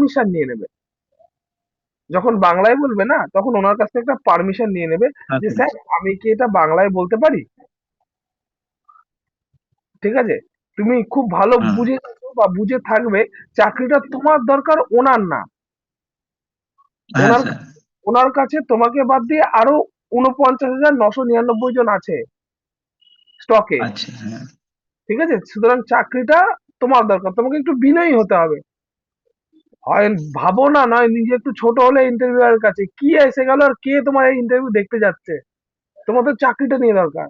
Permission নিয়ে নেবে। যখন বাংলায় বলবে না তখন ওনার কাছ থেকে একটা পারমিশন নিয়ে নেবে যে আচ্ছা। স্যার আমি কি এটা বাংলায় বলতে পারি? ঠিক আছে? তুমি খুব ভালো হ্যাঁ। বুঝে বা বুঝে থাকবে চাকরিটা তোমার দরকার ওনার না। হ্যাঁ ওনার ওনার কাছে তোমাকে বাদ দিয়ে আরও উনপঞ্চাশ হাজার নশো নিরানব্বই জন আছে স্টকে আচ্ছা হ্যাঁ। ঠিক আছে? সুতরাং চাকরিটা তোমার দরকার তোমাকে একটু বিনয়ী হতে হবে। হয় ভাবো না নয় নিজে একটু ছোট হলে ইন্টারভিউয়ার কাছে। কি এসে গেল আর কে তোমার এই ইন্টারভিউ দেখতে যাচ্ছে? তোমার তো চাকরিটা নিয়ে দরকার।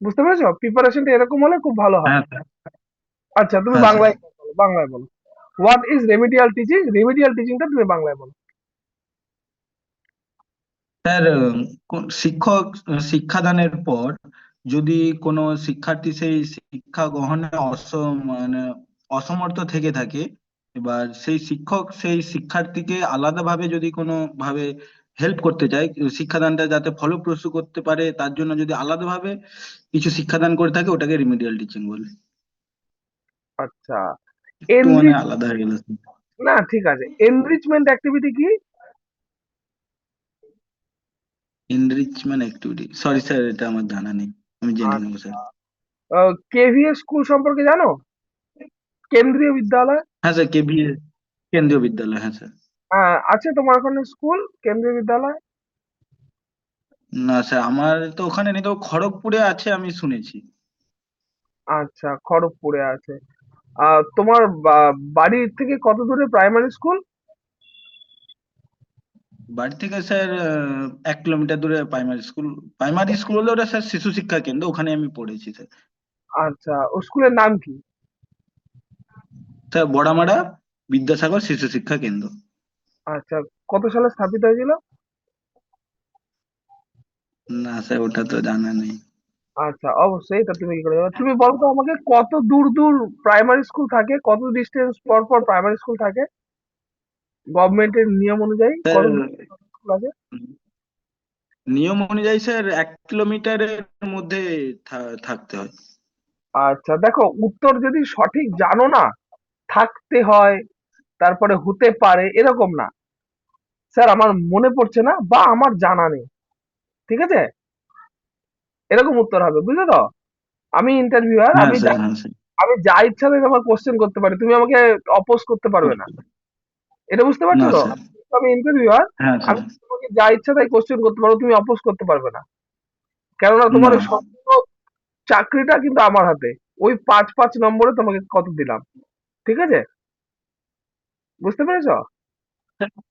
বুঝতে পেরেছ? প্রিপারেশনটা এরকম হলে খুব ভালো হয়। হ্যাঁ আচ্ছা তুমি হ্যাঁ বাংলায় বলো বাংলায় বলো। What is remedial teaching remedial টিচিংটা তুমি বাংলায় বলো। স্যার শিক্ষক শিক্ষাদানের পর যদি কোনো শিক্ষার্থী সেই শিক্ষা গ্রহণে অস মানে অসমর্থ থেকে থাকে এবার সেই শিক্ষক সেই শিক্ষার্থীকে আলাদাভাবে যদি কোনো ভাবে হেল্প করতে চায় শিক্ষাদানটা যাতে ফলপ্রসূ করতে পারে তার জন্য যদি আলাদাভাবে কিছু শিক্ষাদান করে থাকে ওটাকে রিমিডিয়াল টিচিং বলে। আচ্ছা। মানে আলাদা হয়ে গেল। না ঠিক আছে। এনরিচমেন্ট অ্যাক্টিভিটি কি? এনরিচমেন্ট অ্যাক্টিভিটি সরি স্যার এটা আমার জানা নেই। আমি জেনে নেব স্যার কেভিএস স্কুল সম্পর্কে জানো? কেন্দ্রীয় বিদ্যালয়? হ্যাঁ স্যার কেবিএ কেন্দ্রীয় বিদ্যালয় হ্যাঁ স্যার। আহ, আছে তোমার ওখানে স্কুল কেন্দ্রীয় বিদ্যালয়? না স্যার আমার তো ওখানে নেই তো খড়গপুরে আছে আমি শুনেছি। আচ্ছা খড়গপুরে আছে। আহ, তোমার বা- বাড়ি থেকে কত দূরে প্রাইমারি স্কুল? বাড়ি থেকে স্যার এক কিলোমিটার দূরে প্রাইমারি স্কুল। প্রাইমারি স্কুল হলে ওটা স্যার শিশু শিক্ষা কেন্দ্র ওখানে আমি পড়েছি স্যার। আচ্ছা ও স্কুলের নাম কি? বড়ামারা বিদ্যাসাগর শিশু শিক্ষা কেন্দ্র। আচ্ছা কত সালে স্থাপিত হয়েছিল? না স্যার ওটা তো জানা নেই। আচ্ছা অবশ্যই এটা তুমি কি করে তুমি বলো তো আমাকে কত দূর দূর প্রাইমারি স্কুল থাকে কত ডিস্টেন্স পর পর প্রাইমারি স্কুল থাকে? গভর্নমেন্টের নিয়ম অনুযায়ী কত স্কুল আছে? নিয়ম অনুযায়ী স্যার এক কিলোমিটারের মধ্যে থাকতে হয়। আচ্ছা দেখো উত্তর যদি সঠিক জানো না থাকতে হয় তারপরে হতে পারে এরকম না। স্যার আমার মনে পড়ছে না বা আমার জানা নেই। ঠিক আছে? এরকম উত্তর হবে বুঝলে তো? আমি ইন্টারভিউয়ার হ্যাঁ আমি হ্যাঁ আমি যা ইচ্ছা তাই আমার কোশ্চেন করতে পারি। তুমি আমাকে অপোজ করতে পারবে না। এটা বুঝতে পারছ তো? আমি ইন্টারভিউয়ার হ্যাঁ আমি তোমাকে যা ইচ্ছা তাই কোশ্চেন করতে পারো তুমি অপোজ করতে পারবে না। কেননা তোমার। সম্পূর্ণ চাকরিটা কিন্তু আমার হাতে। ওই পাঁচ পাঁচ নম্বরে তোমাকে কত দিলাম? ঠিক আছে? বুঝতে পেরেছ?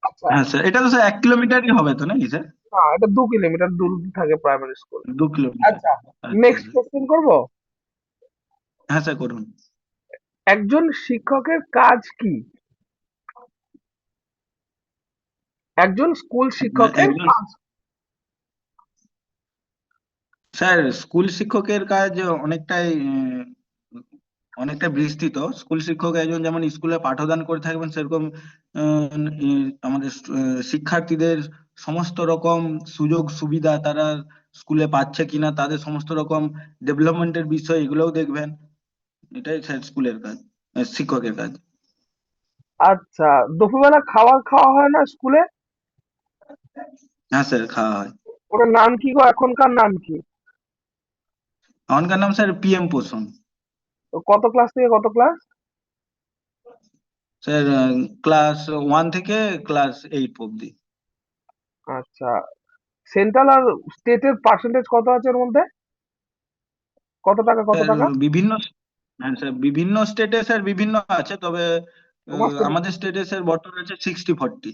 আচ্ছা। স্যার এটা তো স্যার এক কিলোমিটারই হবে তো নাকি স্যার? না এটা দু কিলোমিটার দূর থাকে প্রাইমারি স্কুল দু কিলোমিটার। আচ্ছা নেক্সট কোশ্চেন করব? হ্যাঁ স্যার করুন। একজন শিক্ষকের কাজ কি? একজন স্কুল শিক্ষকের কাজ। স্যার স্কুল শিক্ষকের কাজ অনেকটাই অনেকটা বিস্তৃত। স্কুল শিক্ষক একজন যেমন স্কুলে পাঠদান করে থাকবেন সেরকম আমাদের শিক্ষার্থীদের সমস্ত রকম সুযোগ সুবিধা তারা স্কুলে পাচ্ছে কিনা তাদের সমস্ত রকম ডেভেলপমেন্টের বিষয় এগুলোও দেখবেন। এটাই স্যার স্কুলের কাজ শিক্ষকের কাজ। আচ্ছা দুপুরবেলা খাবার খাওয়া হয় না স্কুলে? হ্যাঁ স্যার খাওয়া হয়। ওটার নাম কি গো? এখনকার নাম কি? এখনকার নাম স্যার পিএম পোষণ। কত ক্লাস থেকে কত ক্লাস স্যার ক্লাস ওয়ান থেকে ক্লাস এইট অব্দি আচ্ছা। সেন্ট্রাল আর স্টেটের পার্সেন্টেজ কত আছে এর মধ্যে? কত টাকা কত টাকা? বিভিন্ন হ্যাঁ স্যার বিভিন্ন স্টেটে স্যার বিভিন্ন আছে তবে? আমাদের স্টেটে স্যার বর্তমানে আছে sixty forty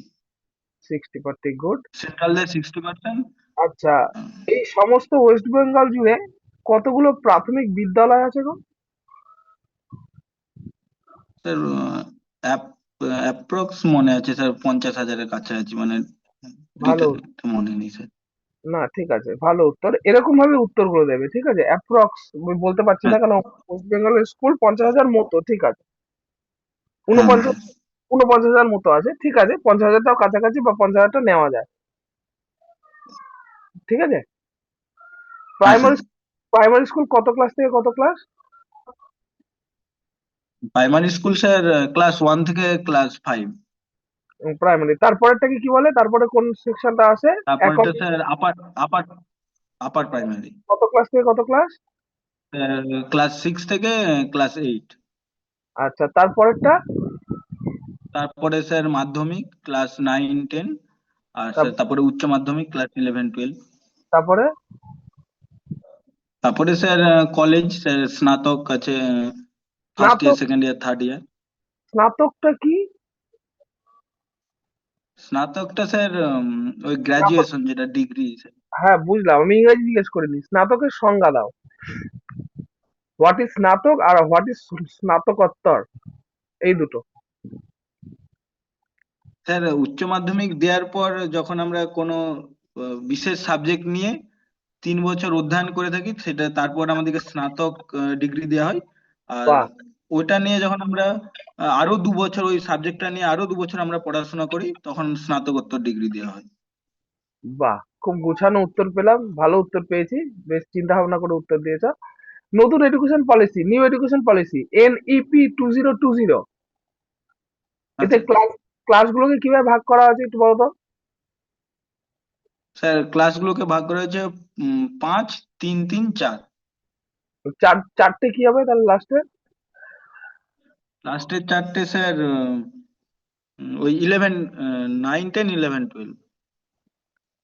sixty party good সেন্ট্রালে sixty percent আচ্ছা এই সমস্ত ওয়েস্ট বেঙ্গল জুড়ে কতগুলো প্রাথমিক বিদ্যালয় আছে গো? স্যার অ্যাপ্রক্স মনে আছে স্যার পঞ্চাশ হাজারের কাছাকাছি মানে ভালো। মনে নেই স্যার। না ঠিক আছে ভালো উত্তর। এরকম ভাবে উত্তরগুলো দেবে ঠিক আছে? অ্যাপ্রক্স বলতে পারছি না কেন ওয়েস্ট বেঙ্গলের স্কুল পঞ্চাশ হাজার মতো ঠিক আছে? উনপঞ্চাশ উনপঞ্চাশ হাজার মতো আছে ঠিক আছে? পঞ্চাশ হাজারটাও কাছাকাছি বা পঞ্চাশ হাজারটা নেওয়া যায়। ঠিক আছে? প্রাইমারি প্রাইমারি স্কুল কত ক্লাস থেকে কত class primary school sir class one থেকে ক্লাস ফাইভ প্রাইমারি তারপরেরটাকে কি বলে? তারপরে কোন সেকশনটা আসে তারপরে sir upper upper upper primary কত ক্লাস থেকে কত ক্লাস ক্লাস সিক্স থেকে ক্লাস এইট আচ্ছা তারপরেরটা? তারপরে স্যার মাধ্যমিক ক্লাস নাইন টেন আর স্যার তারপরে উচ্চ মাধ্যমিক ক্লাস ইলেভেন টুয়েলভ তারপরে? তারপরে স্যার কলেজ স্যার স্নাতক আছে first year second year third year স্নাতকটা কি? স্নাতকটা স্যার ওই গ্রাজুয়েশন যেটা ডিগ্রি হ্যাঁ বুঝলাম। আমি ইংরেজি জিজ্ঞেস করিনি। স্নাতকের সংজ্ঞা দাও। হোয়াট ইজ স্নাতক আর হোয়াট ইজ স্নাতকোত্তর? এই দুটো। স্যার উচ্চ মাধ্যমিক দেওয়ার পর যখন আমরা কোনো বিশেষ সাবজেক্ট নিয়ে তিন বছর অধ্যয়ন করে থাকি সেটা তারপর আমাদেরকে স্নাতক ডিগ্রি দেওয়া হয়। আর ওইটা নিয়ে যখন আমরা আরও দু বছর ওই সাবজেক্টটা নিয়ে আরও দু বছর আমরা পড়াশোনা করি তখন স্নাতকোত্তর ডিগ্রি দেওয়া হয়। বাহ! খুব গুছানো উত্তর পেলাম ভালো উত্তর পেয়েছি বেশ চিন্তা ভাবনা করে উত্তর দিয়েছ। নতুন education policy new education policy NEP two zero two zero এতে আচ্ছা। ক্লাস ক্লাসগুলোকে কীভাবে ভাগ করা আছে একটু বলো তো? স্যার ক্লাসগুলোকে ভাগ করা হয়েছে পাঁচ তিন তিন চার। চার চারটে কি হবে তাহলে লাস্টে লাস্টের চারটে স্যার ওই eleven nine ten eleven twelve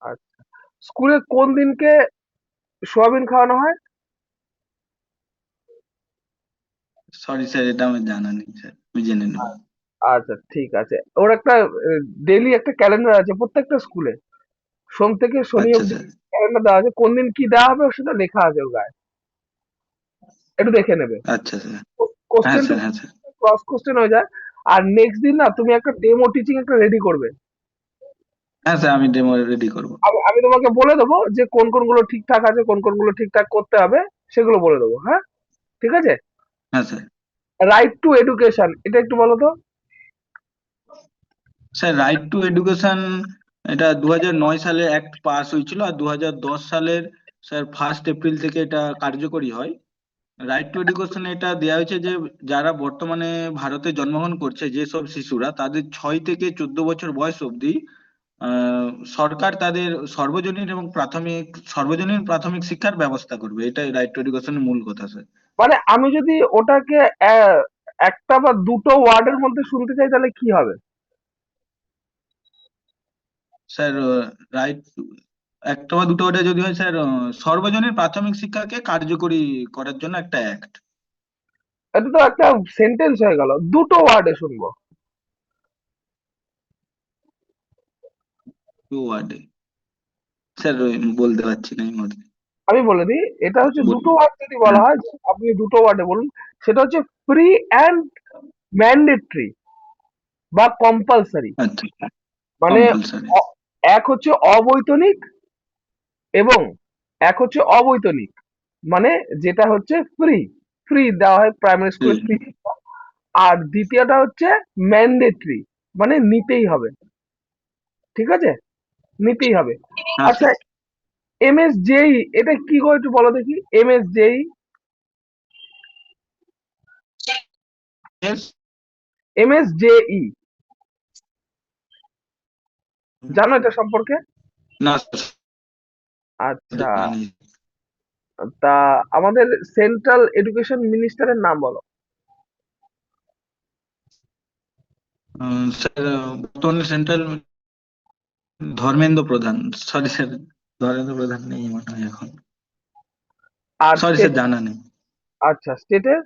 আচ্ছা। স্কুলে কোন দিনকে সোয়াবিন খাওয়ানো হয়? সরি স্যার এটা আমার জানা নেই স্যার আমি জেনে নেব। আচ্ছা ঠিক আছে। ওর একটা ডেইলি একটা ক্যালেন্ডার আছে প্রত্যেকটা স্কুলে। সোম থেকে শনি আচ্ছা অবধি ক্যালেন্ডার দেওয়া আছে কোন দিন কি দেওয়া হবে ওর সেটা লেখা আছে ওর গায়ে। একটু দেখে নেবে। আচ্ছা স্যার হ্যাঁ কোশ্চেন হ্যাঁ ক্রস কোশ্চেন হয়ে যায়। আর নেক্সট দিন না তুমি একটা ডেমো টিচিং একটা রেডি করবে। হ্যাঁ স্যার আমি ডেমো রেডি করব। আমি তোমাকে বলে দেবো যে কোন কোন কোনগুলো ঠিকঠাক আছে কোন কোন কোনগুলো ঠিকঠাক করতে হবে সেগুলো বলে দেবো হ্যাঁ? ঠিক আছে? হ্যাঁ স্যার রাইট টু এডুকেশন এটা একটু বলো তো। স্যার রাইট টু এডুকেশন এটা দু নয় সালে অ্যাক্ট পাস হয়েছিল আর দু দশ সালের স্যার ফার্স্ট এপ্রিল থেকে এটা কার্যকরী হয়। রাইট টু এডুকেশন এটা দেওয়া হয়েছে যে যারা বর্তমানে ভারতে জন্মগ্রহণ করছে যেসব শিশুরা তাদের ছয় থেকে চোদ্দ বছর বয়স অবধি সরকার তাদের সর্বজনীন এবং প্রাথমিক সর্বজনীন প্রাথমিক শিক্ষার ব্যবস্থা করবে। এটাই রাইট টু এডুকেশনের মূল কথা স্যার মানে আমি যদি ওটাকে একটা বা দুটো ওয়ার্ডের মধ্যে শুনতে চাই তাহলে কি হবে? স্যার রাইট একটা বা দুটো ওটা যদি হয় স্যার সর্বজনীন প্রাথমিক শিক্ষাকে কার্যকরী করার জন্য একটা অ্যাক্ট এটা তো একটা সেন্টেন্স হয়ে গেল। দুটো ওয়ার্ডে শুনব। ওয়ার্ডে স্যার বলতে পারছি না এই মুহূর্তে। আমি বলে দিই এটা হচ্ছে দুটো ওয়ার্ড যদি বলা হয় আপনি দুটো ওয়ার্ডে বলুন সেটা হচ্ছে ফ্রি অ্যান্ড ম্যান্ডেটরি বা কম্পালসারি আচ্ছা। মানে এক হচ্ছে অবৈতনিক এবং এক হচ্ছে অবৈতনিক মানে যেটা হচ্ছে ফ্রি ফ্রি দেওয়া হয় প্রাইমারি স্কুলে ফ্রি আর দ্বিতীয়টা হচ্ছে ম্যান্ডেটরি মানে নিতেই হবে। ঠিক আছে? নিতেই হবে। হ্যাঁ। আচ্ছা এম এস জেই এটা কি গো একটু বলো দেখি? এম এস জেই Yes, এম এস জেই জানো এটা সম্পর্কে? না আচ্ছা। তা আমাদের সেন্ট্রাল এডুকেশন মিনিস্টারের নাম বলো। স্যার বর্তমানে সেন্ট্রাল ধর্মেন্দ্র প্রধান। সরি স্যার ধর্মেন্দ্র প্রধান নেই মনে হয় এখন। আর সরি স্যার জানা নেই। আচ্ছা স্টেটের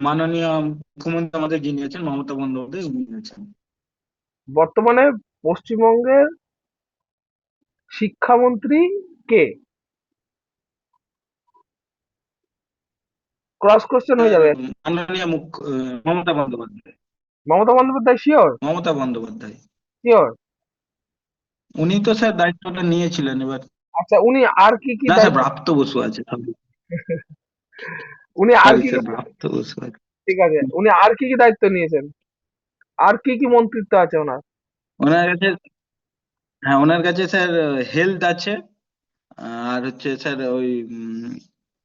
মাননীয় মুখ্যমন্ত্রী আমাদের যিনি আছেন মমতা বন্দ্যোপাধ্যায় উনি আছেন। বর্তমানে পশ্চিমবঙ্গের শিক্ষামন্ত্রী কে? ক্রস কোশ্চেন হয়ে যাবে। মাননীয় আহ, মমতা বন্দ্যোপাধ্যায়। মমতা বন্দ্যোপাধ্যায় শিওর মমতা বন্দ্যোপাধ্যায়। শিওর উনি তো স্যার দায়িত্বটা নিয়েছিলেন এবার। আচ্ছা উনি আর কি কি না স্যার দায়িত্ব প্রাপ্ত বসু আছে উনি আর কি প্রাপ্ত বসু আছে। ঠিক আছে উনি আর কি কি দায়িত্ব নিয়েছেন? আর কি কি মন্ত্রিত্ব আছে ওনার? ওনার কাছে হ্যাঁ ওনার কাছে স্যার হেলথ আছে আর হচ্ছে স্যার ওই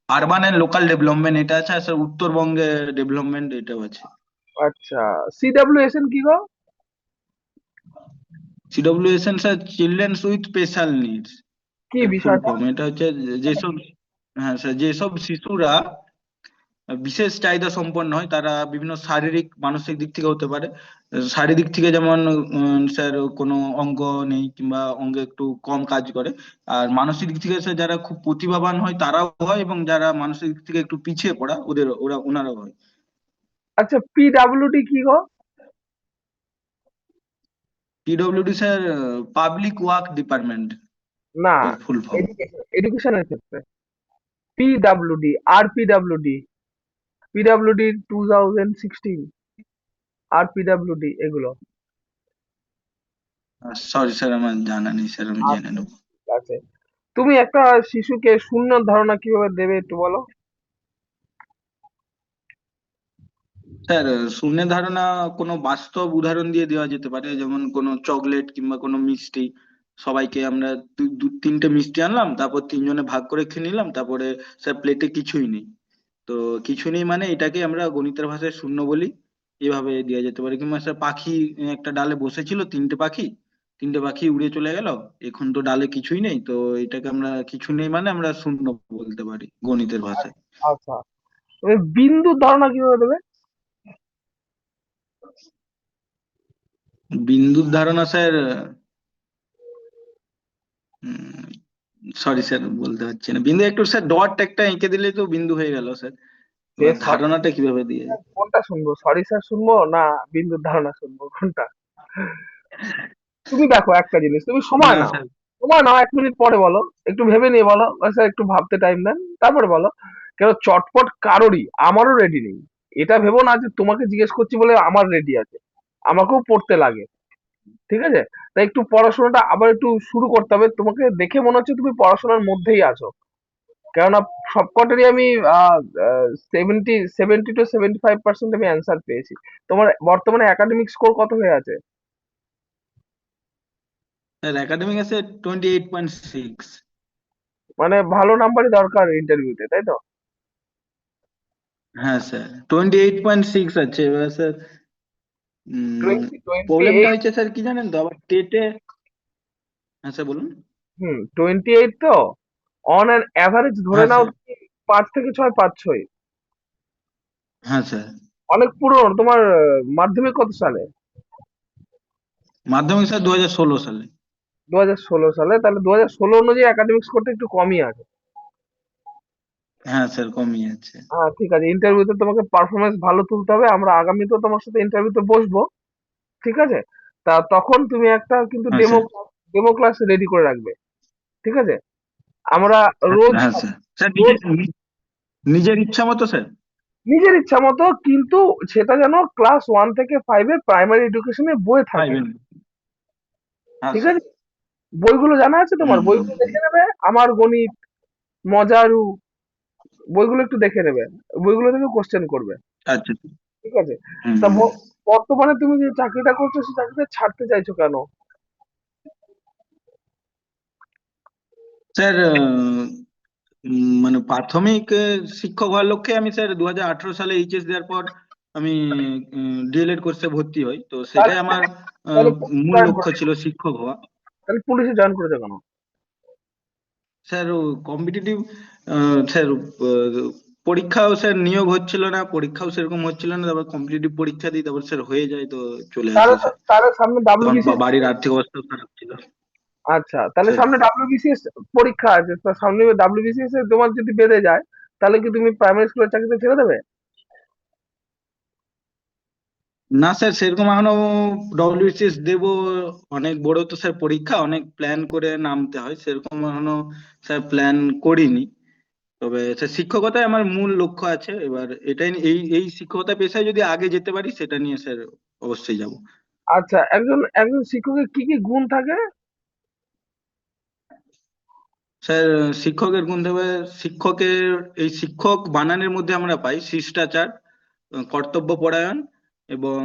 আরবান এন্ড লোকাল ডেভেলপমেন্ট এটা আছে আর স্যার উত্তরবঙ্গে ডেভেলপমেন্ট এটাও আছে। আচ্ছা সিডাব্লিউএসএন কি গো? CWSN sir children's with special needs. কি বিষয়টা? এটা হচ্ছে যেসব হ্যাঁ স্যার যেসব শিশুরা বিশেষ চাহিদা সম্পন্ন হয় তারা বিভিন্ন শারীরিক মানসিক দিক থেকে হতে পারে। শারীরিক থেকে যেমন স্যার কোনো অঙ্গ নেই কিংবা অঙ্গে একটু কম কাজ করে আর মানসিক দিক থেকে স্যার যারা খুব প্রতিভাবান হয় তারাও হয় এবং যারা মানসিক দিক থেকে একটু পিছিয়ে পড়া ওদের ওরা ওনারাও হয়। আচ্ছা পিডাব্লিউডি কি গো? PWD sir public work department না ফুল ফর্ম এডুকেশনের ক্ষেত্রে। পিডাব্লিউডি আর PWD PWD two thousand sixteen আর পিডাব্লিউডি এগুলো। সরি স্যার আমার জানা নেই স্যার আমি জেনে নেব। আছে তুমি একটা শিশুকে শূন্য ধারণা কীভাবে দেবে একটু বলো? স্যার শূন্য ধারণা কোনো বাস্তব উদাহরণ দিয়ে দেওয়া যেতে পারে যেমন কোনো চকলেট কিংবা কোনো মিষ্টি। সবাইকে আমরা দু- দু তিনটে মিষ্টি আনলাম তারপর তিনজনে ভাগ করে খেয়ে নিলাম তারপরে স্যার প্লেটে কিছুই নেই। তো কিছু নেই মানে এটাকে আমরা গণিতের ভাষায় শূন্য বলি এভাবে দেওয়া যেতে পারে। কিংবা স্যার পাখি একটা ডালে বসেছিল তিনটে পাখি তিনটে পাখি উড়ে চলে গেল এখন তো ডালে কিছুই নেই তো এটাকে আমরা কিছু নেই মানে আমরা শূন্য বলতে পারি গণিতের ভাষায়। আচ্ছা তুমি বিন্দু ধারণা কীভাবে দেবে? বিন্দুর ধারণা স্যার সরি স্যার বলতে পারছি না। বিন্দু একটু স্যার ডট একটা এঁকে দিলে তো বিন্দু হয়ে গেল স্যার ধারণাটা কীভাবে দিয়ে? কোনটা শুনব? সরি স্যার শুনব না বিন্দুর ধারণা শুনব? কোনটা? তুমি দেখো একটা জিনিস তুমি সময় না, নাও। সময় নাও এক মিনিট পরে বলো। একটু ভেবে নিয়ে বলো। স্যার একটু ভাবতে টাইম দেন তারপরে বলো। কেন চটপট কারোরই আমারও রেডি নেই। এটা ভেবো না যে তোমাকে জিজ্ঞেস করছি বলে আমার রেডি আছে। আমাকেও পড়তে লাগে। ঠিক আছে? তাই একটু পড়াশোনাটা আবার একটু শুরু করতে হবে। তোমাকে দেখে মনে হচ্ছে তুমি পড়াশোনার মধ্যেই আছো। কেননা সবকটারই আমি seventy seventy two seventy five percent আমি অ্যান্সার পেয়েছি। তোমার বর্তমানে একাডেমিক স্কোর কত হয়ে আছে? স্যার একাডেমিক আছে টোয়েন্টি এইট পয়েন্ট সিক্স মানে ভালো নাম্বারই দরকার ইন্টারভিউতে তাই তো? হ্যাঁ sir twenty eight point six আছে। এবার স্যার প্রবলেমটা হচ্ছে স্যার কি জানেন তো? আবার টেটে হ্যাঁ স্যার বলুন। হুম টোয়েন্টি এইট তো অন অ্যান অ্যাভারেজ ধরে হ্যাঁ, নাও পাঁচ থেকে ছয় পাচ্ছই হ্যাঁ স্যার অনেক পুরনো তোমার মাধ্যমিক কত সালে? মাধ্যমিক স্যার দু হাজার ষোলো সালে। দু হাজার ষোলো সালে তাহলে দু হাজার ষোলো অনুযায়ী একাডেমিক স্কোরটা একটু কমই আছে। হ্যাঁ স্যার হ্যাঁ ঠিক আছে। ইন্টারভিউতে তোমাকে পারফরমেন্স ভালো তুলতে হবে। আমরা আগামীতেও তোমার সাথে ইন্টারভিউতে বসবো। ঠিক আছে? তা তখন তুমি একটা কিন্তু হ্যাঁ, ডেমো ডেমো ক্লাস রেডি করে রাখবে। ঠিক আছে? আমরা রোজ হ্যাঁ স্যার স্যার নিজের ইচ্ছা মতো স্যার নিজের ইচ্ছা মতো কিন্তু সেটা যেন ক্লাস ওয়ান থেকে ফাইভে প্রাইমারি এডুকেশনে বই থাকে। হ্যাঁ ঠিক আছে? বইগুলো জানা আছে তোমার? বইগুলো দেখে নেবে। আমার গণিত মজারু বইগুলো একটু দেখে নেবে। বইগুলো থেকে কোশ্চেন করবে। আচ্ছা। ঠিক আছে? তা বর্তমানে তুমি যে চাকরিটা করছ সেই চাকরিটা ছাড়তে চাইছো কেন? স্যার মানে প্রাথমিক শিক্ষক হওয়ার লক্ষ্যে আমি স্যার দু আঠারো সালে এইচএস দেওয়ার পর আমি ডিএলএড কোর্সে ভর্তি হই। তো সেটাই আমার মূল লক্ষ্য ছিল শিক্ষক হওয়া। তাহলে পুলিশে জয়েন করেছ কেন? স্যার কম্পিটিটিভ স্যার পরীক্ষাও স্যার নিয়োগ হচ্ছিল না পরীক্ষাও সেরকম হচ্ছিল না তারপর কম্পিটিটিভ পরীক্ষা দিই তারপর স্যার হয়ে যায় তো চলে আসে তাহলে সামনে ডাব্লিউবিসিএস বাড়ির আর্থিক অবস্থা খারাপ ছিল। আচ্ছা তাহলে। সামনে ডাব্লিউবিসিএস পরীক্ষা আছে সামনে ডাব্লিউবিসিএস এ তোমার যদি বেড়ে যায় তাহলে কি তুমি প্রাইমারি স্কুলের চাকরিটা ছেড়ে দেবে? না স্যার সেরকম এখনও ডব্লিউবিসিএস দেব। অনেক বড় তো স্যার পরীক্ষা অনেক প্ল্যান করে নামতে হয় সেরকম এখনও স্যার প্ল্যান করিনি। তবে স্যার শিক্ষকতায় আমার মূল লক্ষ্য আছে। এবার এটাই এই এই শিক্ষকতা পেশায় যদি আগে যেতে পারি সেটা নিয়ে স্যার অবশ্যই যাব। আচ্ছা একজন একজন শিক্ষকের কি কি গুণ থাকে? স্যার শিক্ষকের গুণ থাকবে শিক্ষকের এই শিক্ষক বানানের মধ্যে আমরা পাই শিষ্টাচার কর্তব্য কর্তব্যপরায়ণ এবং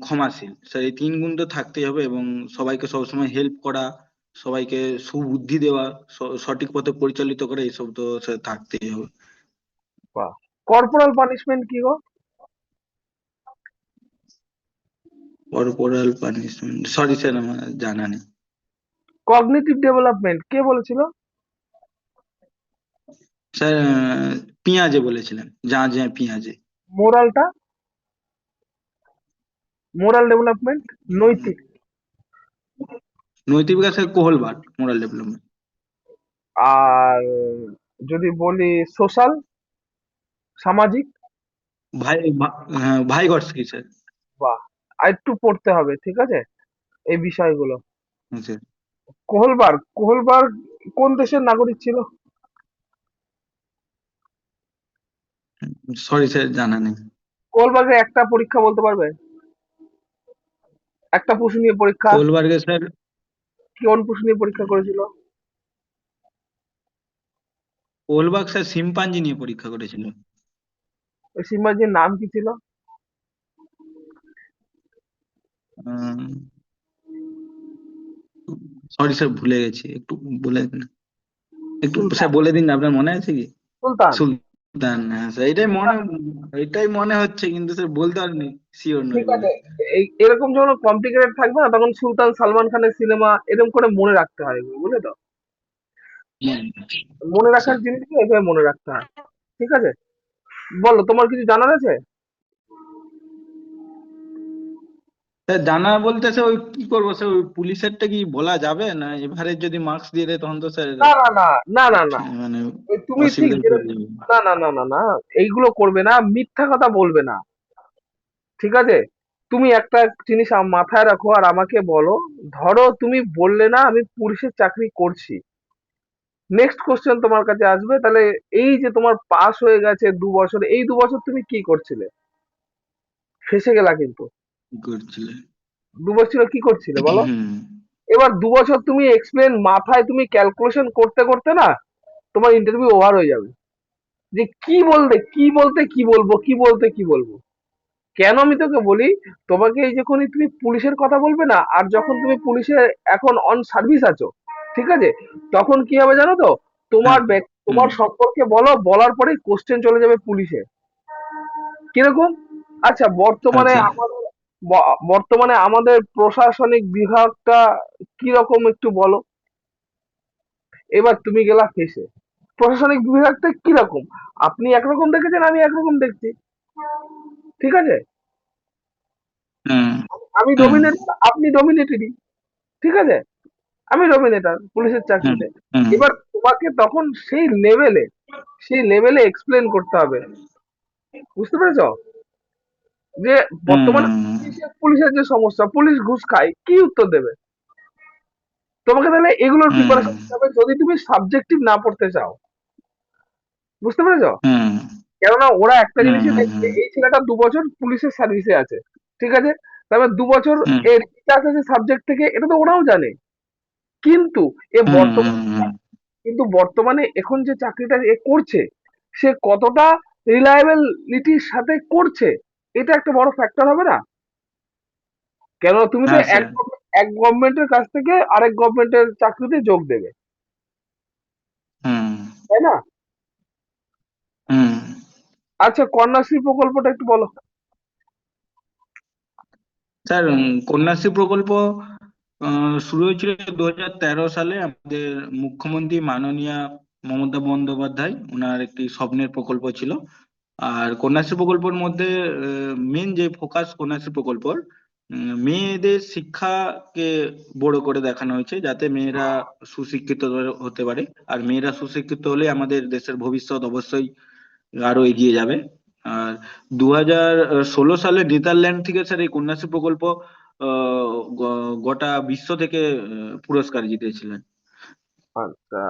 ক্ষমাশীল। স্যার এই তিন গুণ তো থাকতেই হবে এবং সবাইকে সবসময় হেল্প করা সবাইকে সুবুদ্ধি দেওয়া সঠিক পথে পরিচালিত করা এইসব তো স্যার থাকতেই হবে। বাহ। কর্পোরাল পানিশমেন্ট কি গো? কর্পোরাল পানিশমেন্ট সরি স্যার আমার জানা নেই। কগনিটিভ ডেভেলপমেন্ট কে বলেছিল? স্যার পিঁয়াজে বলেছিলেন। যা যা পিঁয়াজে। মোরালটা? মোরাল ডেভেলপমেন্ট নৈতিক। নৈতিক বিকাশের কোহলবার মোরাল ডেভেলপমেন্ট আর যদি বলি সোশ্যাল সামাজিক? ভাই হ্যাঁ, স্যার। বাহ আর একটু পড়তে হবে ঠিক আছে? এই বিষয়গুলো। হুম, স্যার কোহলবার কোহলবার কোন দেশের নাগরিক ছিল? সরি স্যার জানা নেই। কোহলবার্গের একটা পরীক্ষা বলতে পারবে? একটা প্রশ্ন নিয়ে পরীক্ষা কোহলবার্গে স্যার? কোন প্রশ্ন নিয়ে পরীক্ষা করেছিল? স্যার শিম্পাঞ্জি নিয়ে পরীক্ষা করেছিল। ওই সিম্বাজির নাম কি ছিল? সরি স্যার ভুলে গেছি। একটু বলে দিন একটু স্যার বলে দিন আপনার মনে আছে কি? সুলতান। সুলতান হ্যাঁ এটাই মনে এটাই মনে হচ্ছে কিন্তু সে বলতে পারেনি শিওর নয়। এরকম যখন কমপ্লিকেটেড থাকবে না তখন সুলতান সালমান খানের সিনেমা এরকম করে মনে রাখতে হয় বুঝলে তো? মনে রাখার জিনিসকে এভাবে মনে রাখতে হয়। ঠিক আছে? বলো তোমার কিছু জানার আছে? জানা বলতে স্যার ওই কি করব? স্যার ওই পুলিশেরটা কি বলা যাবে? না এবারে যদি মার্কস দিয়ে দেয় তখন তো স্যার না না না না না না। মানে তুমি। না না না না না এইগুলো করবে না মিথ্যা কথা বলবে না। ঠিক আছে? তুমি একটা জিনিস মাথায় রাখো আর আমাকে বলো ধরো তুমি বললে না আমি পুলিশের চাকরি করছি। নেক্সট কোশ্চেন তোমার কাছে আসবে তাহলে এই যে তোমার পাস হয়ে গেছে দু বছর এই দু বছর তুমি কি করছিলে? ফেসে গেলা কিন্তু। কি করছিলে? দু বছর কি করছিলে বলো? এবার দু বছর তুমি এক্সপ্লেন মাথায় তুমি ক্যালকুলেশন করতে করতে না তোমার ইন্টারভিউ ওভার হয়ে যাবে। যে কি বলতে কি বলতে কি বলব কি বলতে কি বলব? কেন আমি তোকে বলি? তোমাকে এই যখনই তুমি পুলিশের কথা বলবে না আর যখন তুমি পুলিশে এখন অন সার্ভিস আছো ঠিক আছে? তখন কি হবে জানো তো? তোমার হ্যাঁ। তোমার সম্পর্কে বলো বলার পরেই কোশ্চেন চলে যাবে পুলিশে। কীরকম? আচ্ছা বর্তমানে আচ্ছা। আমাদের বর্তমানে আমাদের প্রশাসনিক বিভাগটা কীরকম একটু বলো? এবার তুমি গেলা ফেসে প্রশাসনিক বিভাগটা কীরকম? আপনি একরকম দেখেছেন আমি একরকম দেখছি। ঠিক আছে? আমি। ডোমিনেট আপনি ডোমিনেটেরই ঠিক আছে? আমি ডোমিনেটার পুলিশের চাকরিতে। এবার তোমাকে তখন সেই লেভেলে সেই লেভেলে এক্সপ্লেন করতে হবে। বুঝতে পেরেছ? যে বর্তমানে পুলিশের- যে সমস্যা পুলিশ ঘুষ খায় কি উত্তর দেবে? তোমাকে তাহলে এগুলোর প্রিপারেশন হবে যদি তুমি সাবজেক্টিভ না পড়তে চাও। বুঝতে পেরেছ? কেননা ওরা একটা জিনিস। এই ছেলেটা দু বছর পুলিশের সার্ভিসে আছে ঠিক আছে? তারপর দু বছর এর আছে সাবজেক্ট থেকে এটা তো ওরাও জানে। কিন্তু এ বর্তমান। কিন্তু বর্তমানে এখন যে চাকরিটা এ করছে সে কতটা রিলায়েবিলিটির সাথে করছে এটা একটা বড় ফ্যাক্টর হবে না? কেন তুমি তো হ্যাঁ, এক এক গভর্নমেন্টের কাছ থেকে আরেক গভর্নমেন্টের চাকরিতে যোগ দেবে। হুম। তাই না? হুম। আচ্ছা কন্যাশ্রী প্রকল্পটা একটু বলো। স্যার কন্যাশ্রী প্রকল্প শুরু হয়েছিল দু হাজার তেরো সালে। আমাদের মুখ্যমন্ত্রী মাননীয়া মমতা বন্দ্যোপাধ্যায় ওনার একটি স্বপ্নের প্রকল্প ছিল। আর কন্যাশ্রী প্রকল্পের মধ্যে মেন যে ফোকাস কন্যাশ্রী প্রকল্পর মেয়েদের শিক্ষাকে বড় করে দেখানো হয়েছে যাতে মেয়েরা সুশিক্ষিত হতে পারে। আর মেয়েরা সুশিক্ষিত হলে আমাদের দেশের ভবিষ্যৎ অবশ্যই আরও এগিয়ে যাবে। আর দু ষোলো সালে নেদারল্যান্ড থেকে স্যার এই কন্যাশ্রী প্রকল্প গোটা বিশ্ব থেকে পুরস্কার জিতেছিলেন। আচ্ছা।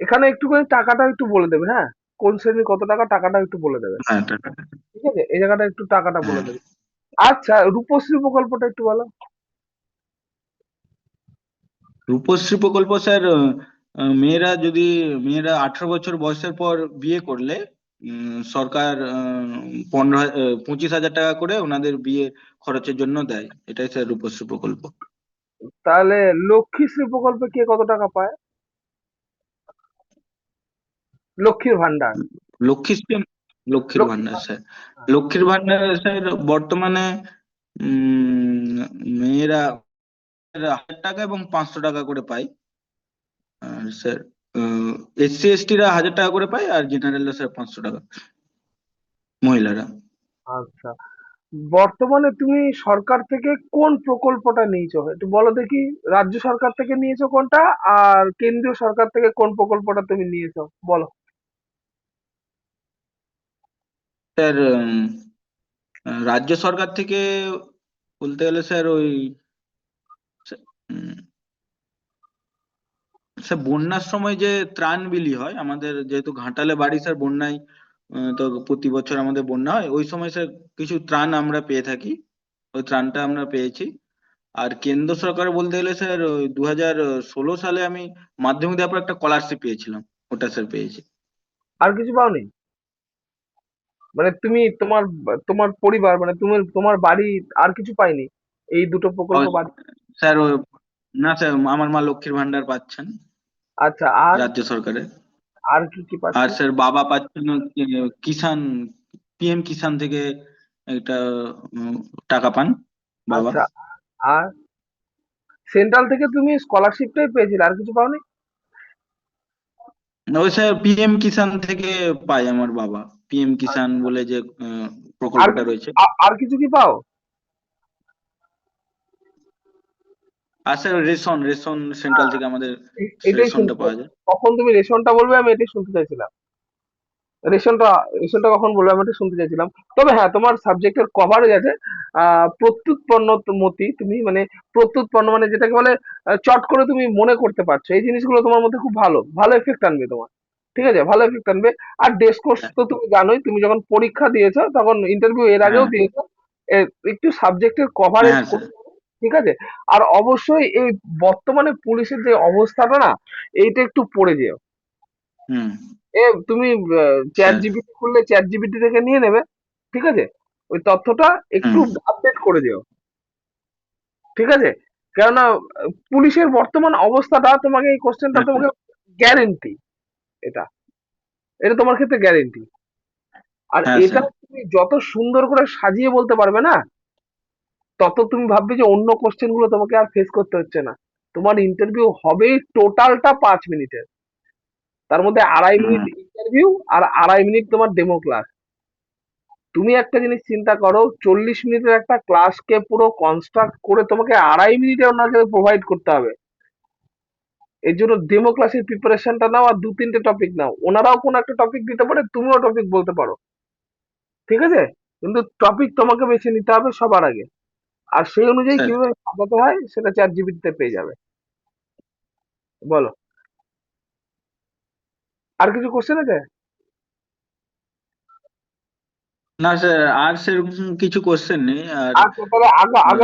এখানে একটুখানি টাকাটা একটু বলে দেবে হ্যাঁ? কোন শ্রেণির কত টাকা টাকাটা একটু বলে দেবে। হ্যাঁ ঠিক আছে? এই জায়গাটা একটু টাকাটা বলে হ্যাঁ। দেবে। আচ্ছা রূপশ্রী প্রকল্পটা একটু বলো। রূপশ্রী প্রকল্প স্যার মেয়েরা যদি মেয়েরা আঠারো বছর বয়সের পর বিয়ে করলে সরকার পনেরো পঁচিশ হাজার টাকা করে ওনাদের বিয়ে খরচের জন্য দেয়। এটাই স্যার রূপশ্রী প্রকল্প। তাহলে লক্ষ্মীশ্রী প্রকল্পে কে কত টাকা পায়? লক্ষ্মীর ভান্ডার। লক্ষ্মীশ্রী লক্ষ্মীর লক্ষ্মীর ভান্ডার স্যার। লক্ষ্মীর ভান্ডার স্যার বর্তমানে উম মেয়েরা হাজার টাকা এবং পাঁচশো টাকা করে পায়। আর স্যার এসসি এসটিরা হাজার টাকা করে পায় আর জেনারেলরা স্যার পাঁচশো টাকা মহিলারা। আচ্ছা। বর্তমানে তুমি সরকার থেকে কোন প্রকল্পটা নিয়েছো? একটু বলো দেখি রাজ্য সরকার থেকে নিয়েছো কোনটা আর কেন্দ্রীয় সরকার থেকে কোন প্রকল্পটা তুমি নিয়েছো? বলো। স্যার রাজ্য সরকার থেকে বলতে গেলে স্যার ওই স্যার বন্যার সময় যে ত্রাণ বিলি হয়, আমাদের যেহেতু ঘাটালে বাড়ি স্যার বন্যায় তো প্রতি বছর আমাদের বন্যা হয়, ওই সময় স্যার কিছু ত্রাণ আমরা পেয়ে থাকি, ওই ত্রাণটা আমরা পেয়েছি। আর কেন্দ্র সরকার বলতে গেলে স্যার ওই দু হাজার ষোলো সালে আমি মাধ্যমিক দেওয়ার পর একটা স্কলারশিপ পেয়েছিলাম, ওটা স্যার পেয়েছি। আর কিছু পাওনি? মানে তুমি তোমার তোমার পরিবার মানে তুমি তোমার বাড়ি আর কিছু পাইনি এই দুটো প্রকল্প আর- বাদ স্যার না স্যার আমার মা লক্ষ্মীর ভান্ডার পাচ্ছেন। আচ্ছা আর রাজ্য সরকারের। আর কি কি আর পাচ্ছ স্যার বাবা পাচ্ছেন কিষান পিএম কিষান থেকে একটা টাকা পান বাবা। আচ্ছা আর সেন্ট্রাল থেকে তুমি স্কলারশিপটাই পেয়েছিলে আর কিছু পাওনি? ওই স্যার পিএম কিষান থেকে পায় আমার বাবা। পিএম কিষান বলে যে প্রকল্পটা রয়েছে। আর কিছু কি পাও? আর স্যার রেশন রেশন সেন্ট্রাল থেকে আমাদের রেশনটা পাওয়া যায়। কখন তুমি রেশনটা বলবে আমি এটাই শুনতে চাইছিলাম। রেশনটা রেশনটা কখন বলবে আমি এটা শুনতে চাইছিলাম। তবে হ্যাঁ তোমার সাবজেক্টের কভারেজ আছে। আহ প্রত্যুৎ মতি তুমি মানে প্রত্যুৎ পণ্য মানে যেটাকে বলে চট করে তুমি মনে করতে পারছ। এই জিনিসগুলো তোমার মধ্যে খুব ভালো ভালো এফেক্ট আনবে তোমার। ঠিক আছে? ভালো এফেক্ট আনবে। আর ডেস্ক কোর্স তো তুমি জানোই তুমি যখন পরীক্ষা দিয়েছ তখন ইন্টারভিউ এর আগেও হ্যাঁ। দিয়েছ। একটু সাবজেক্টের কভারেজ হ্যাঁ, ঠিক আছে? আর অবশ্যই এই বর্তমানে পুলিশের যে অবস্থাটা না এইটা একটু পড়ে যেও। হুম। এ তুমি চ্যাট। জিপিটি খুললে চ্যাট জিপিটি থেকে নিয়ে নেবে ঠিক আছে? ওই তথ্যটা একটু আপডেট করে দিও ঠিক আছে? কেননা পুলিশের বর্তমান অবস্থাটা তোমাকে এই কোশ্চেনটা। তোমাকে গ্যারেন্টি এটা। এটা তোমার ক্ষেত্রে গ্যারেন্টি আর হ্যাঁ, এটা তুমি যত সুন্দর করে সাজিয়ে বলতে পারবে না তত তুমি ভাববে যে অন্য কোশ্চেনগুলো তোমাকে আর ফেস করতে হচ্ছে না। তোমার ইন্টারভিউ হবেই টোটালটা পাঁচ মিনিটের তার মধ্যে আড়াই মিনিট ইন্টারভিউ আর আড়াই মিনিট তোমার ডেমো ক্লাস তুমি একটা জিনিস চিন্তা করো চল্লিশ মিনিটের একটা ক্লাসকে পুরো কনস্ট্রাক্ট করে তোমাকে আড়াই মিনিটে ওনাকে প্রোভাইড করতে হবে। এর জন্য ডেমো ক্লাসের প্রিপারেশনটা নাও আর দু তিনটে টপিক নাও। ওনারাও কোনো একটা টপিক দিতে পারে তুমিও টপিক বলতে পারো। ঠিক আছে? কিন্তু টপিক তোমাকে বেছে নিতে হবে সবার আগে। আর সেই অনুযায়ী হ্যাঁ। কীভাবে সাজাতে হয় সেটা চ্যাট জিবিটিতে পেয়ে যাবে। বলো। আর কিছু কোশ্চেন আছে? না স্যার আর সেরকম কিছু কোশ্চেন নেই। আর আর